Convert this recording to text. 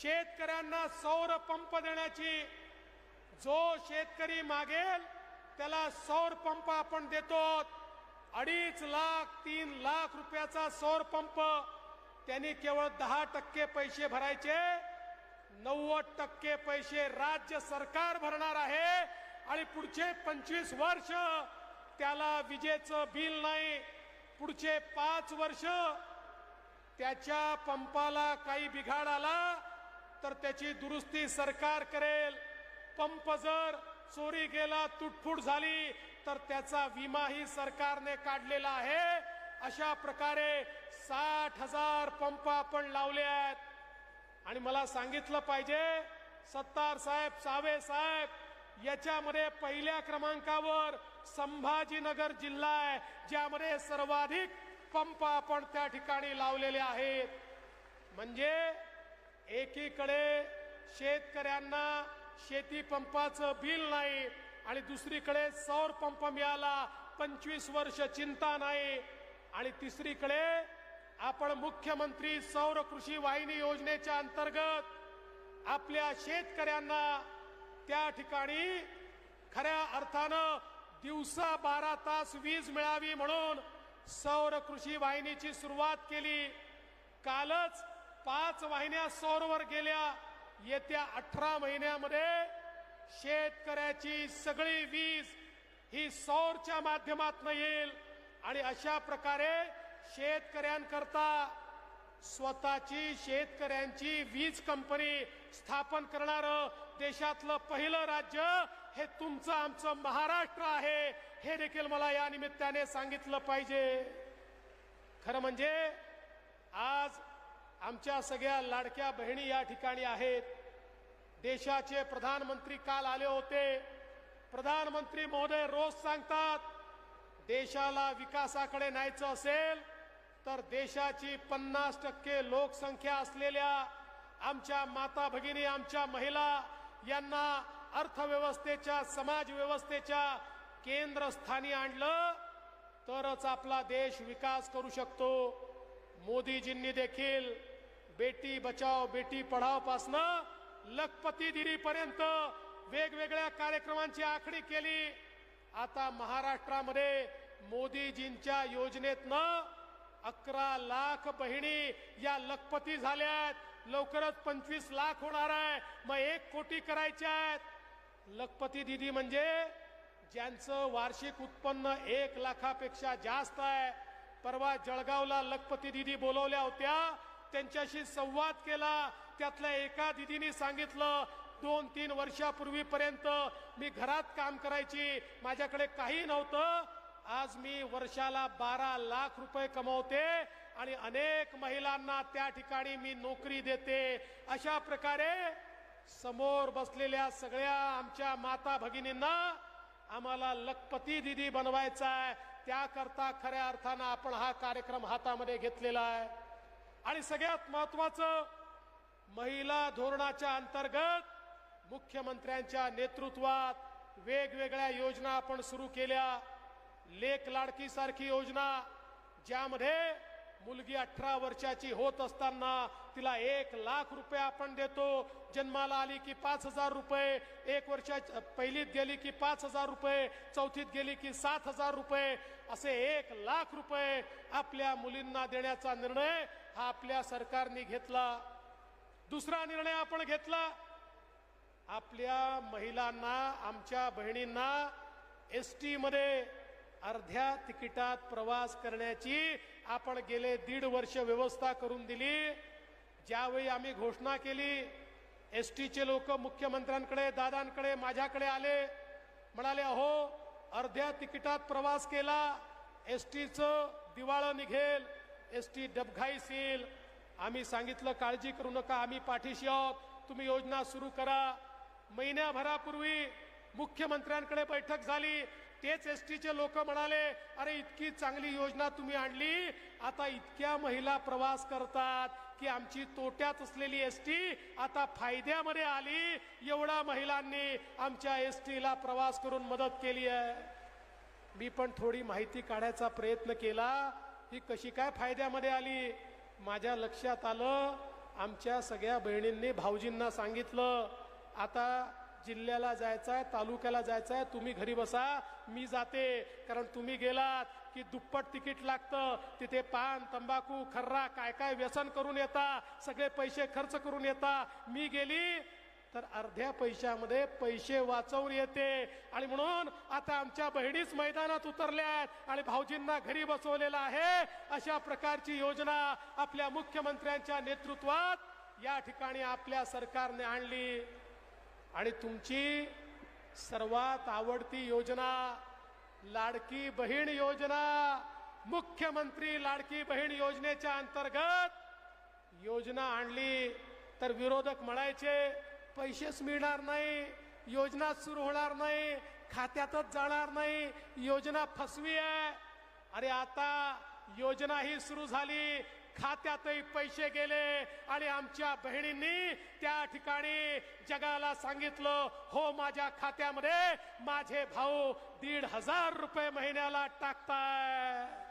शेतकऱ्यांना सौर पंप देण्याची जो शेतकरी मागेल त्याला सौर पंप आपण देतो. अडीच लाख तीन लाख रुपयाचा सौर पंप त्यांनी केवळ दहा टक्के पैसे भरायचे. नव्वद टक्के पैसे राज्य सरकार भरणार आहे आणि पुढचे पंचवीस वर्ष त्याला विजेचं बिल नाही. पुढचे पाच वर्ष त्याच्या पंपाला काही बिघाड आला. तर त्याची दुरुस्ती सरकार करेल. पंप जर चोरी गेला तुटफूट झाली तर त्याचा विमाही सरकारने काढलेला आहे. अशा प्रकारे साठ हजार पंप आपण लावले आहेत. आणि मला सांगितलं पाहिजे सत्तार साहेब सावे साहेब याच्यामध्ये पहिल्या क्रमांकावर संभाजीनगर जिल्हा आहे ज्यामध्ये सर्वाधिक पंप आपण त्या ठिकाणी लावलेले आहेत. म्हणजे एकीकडे शेतकऱ्यांना शेती पंपाचं बिल नाही आणि दुसरीकडे सौर पंप मिळाला पंचवीस वर्ष चिंता नाही. आणि तिसरीकडे आपण मुख्यमंत्री सौर कृषी वाहिनी योजनेच्या अंतर्गत आपल्या शेतकऱ्यांना त्या ठिकाणी खऱ्या अर्थानं दिवसा बारा तास वीज मिळावी म्हणून सौर कृषी वाहिनीची सुरुवात केली. कालच पाच वाहिन्या सौरवर गेल्या. येत्या अठरा महिन्यामध्ये शेतकऱ्याची सगळी वीज ही सौरच्या माध्यमातून येईल. आणि अशा प्रकारे शेतकऱ्यांकरता स्वतःची शेतकऱ्यांची वीज कंपनी स्थापन करणार देशातलं पहिलं राज्य हे तुमचं आमचं महाराष्ट्र आहे. हे देखील मला या निमित्ताने सांगितलं पाहिजे. खरं म्हणजे आज आमच्या सगळ्या लाडक्या बहिणी या ठिकाणी आहेत. देशाचे प्रधानमंत्री काल आले होते. प्रधानमंत्री महोदय रोज सांगतात देशाला विकासाकडे न्यायचं असेल तर देशाची पन्नास टक्के लोकसंख्या असलेल्या आमच्या माता भगिनी आमच्या महिला यांना अर्थव्यवस्थेच्या समाज व्यवस्थेच्या केंद्रस्थानी आणलं तरच आपला देश विकास करू शकतो. मोदीजींनी देखील बेटी बचाव बेटी पढाव पासनं लखपती दिदीपर्यंत वेगवेगळ्या कार्यक्रमांची आखणी केली. आता महाराष्ट्रामध्ये मोदीजींच्या योजनेतनं अकरा लाख बहिणी या लखपती झाल्यात. लवकरच पंचवीस लाख होणार आहे. मग एक कोटी करायच्या आहेत. लखपती दिदी म्हणजे ज्यांचं वार्षिक उत्पन्न एक लाखापेक्षा जास्त आहे. परवा जळगावला लखपती दिदी बोलवल्या होत्या. त्यांच्याशी संवाद केला. त्यातल्या एका दिदीने सांगितलं दोन तीन वर्षापूर्वीपर्यंत मी घरात काम करायची. माझ्याकडे काही नव्हतं. आज मी वर्षाला बारा लाख रुपये कमवते आणि अनेक महिलांना त्या ठिकाणी मी नोकरी देते. अशा प्रकारे समोर बसलेल्या सगळ्या आमच्या माता भगिनींना आम्हाला लखपती दिदी बनवायचा आहे. त्याकरता खऱ्या अर्थानं आपण हा कार्यक्रम हातामध्ये घेतलेला आहे. आणि सगळ्यात महत्वाचं महिला धोरणाच्या अंतर्गत मुख्यमंत्र्यांच्या नेतृत्वात वेगवेगळ्या योजना आपण सुरू केल्या. लेख लाडकी सारखी योजना ज्यामध्ये मुलगी अठरा वर्षाची होत असताना तिला एक लाख रुपये आपण देतो. जन्माला आली की पाच हजार रुपये. एक वर्षा पहिलीत गेली की पाच हजार रुपये. चौथीत गेली की सात हजार रुपये. असे एक लाख रुपये आपल्या मुलींना देण्याचा निर्णय हा आपल्या सरकारने घेतला. दुसरा निर्णय आपण घेतला. आपल्या महिलांना आमच्या बहिणींना एस टी मध्ये अर्ध्या तिकिटात प्रवास करण्याची आपण गेले दीड वर्ष व्यवस्था करून दिली. ज्यावेळी आम्ही घोषणा केली एस टीचे लोक मुख्यमंत्र्यांकडे दादांकडे माझ्याकडे आले. म्हणाले अहो अर्ध्या तिकिटात प्रवास केला. एस टीचं दिवाळं निघेल. एस टी डबघाईस येईल आम्ही सांगितलं काळजी करू नका आम्ही पाठीशी आहोत. तुम्ही योजना सुरू करा. महिन्याभरापूर्वी मुख्यमंत्र्यांकडे बैठक झाली. तेच एस टीचे लोक म्हणाले अरे इतकी चांगली योजना तुम्ही आणली. आता इतक्या महिला प्रवास करतात की आमची तोट्यात असलेली एस टी आता फायद्यामध्ये आली. एवढा महिलांनी आमच्या एस टीला प्रवास करून मदत केली आहे. मी पण थोडी माहिती काढायचा प्रयत्न केला. ही कशी काय फायद्यामध्ये आली? माझ्या लक्षात आलं आमच्या सगळ्या बहिणींनी भाऊजींना सांगितलं आता जिल्ह्याला जायचं आहे तालुक्याला जायचं आहे तुम्ही घरी बसा मी जाते. कारण तुम्ही गेलात की दुप्पट तिकीट लागतं तिथे पान तंबाखू खर्रा काय काय व्यसन करून येता सगळे पैसे खर्च करून येता. मी गेली तर अर्ध्या पैशामध्ये पैसे वाचवून येते. आणि म्हणून आता आमच्या बहिणीच मैदानात उतरल्या आहेत आणि भाऊजींना घरी बसवलेलं आहे. अशा प्रकारची योजना आपल्या मुख्यमंत्र्यांच्या नेतृत्वात या ठिकाणी आपल्या सरकारने आणली. आणि तुमची सर्वात आवडती योजना लाडकी बहीण योजना मुख्यमंत्री लाडकी बहीण योजनेच्या अंतर्गत योजना आणली. तर विरोधक म्हणायचे पैसेच मिळणार नाही योजना सुरू होणार नाही खात्यातच जाणार नाही योजना फसवी आहे. अरे आता योजना ही सुरू झाली खात्यातही पैसे गेले आणि आमच्या बहिणींनी त्या ठिकाणी जगाला सांगितलं हो माझ्या खात्यामध्ये माझे भाऊ दीड हजार रुपये महिन्याला टाकताय.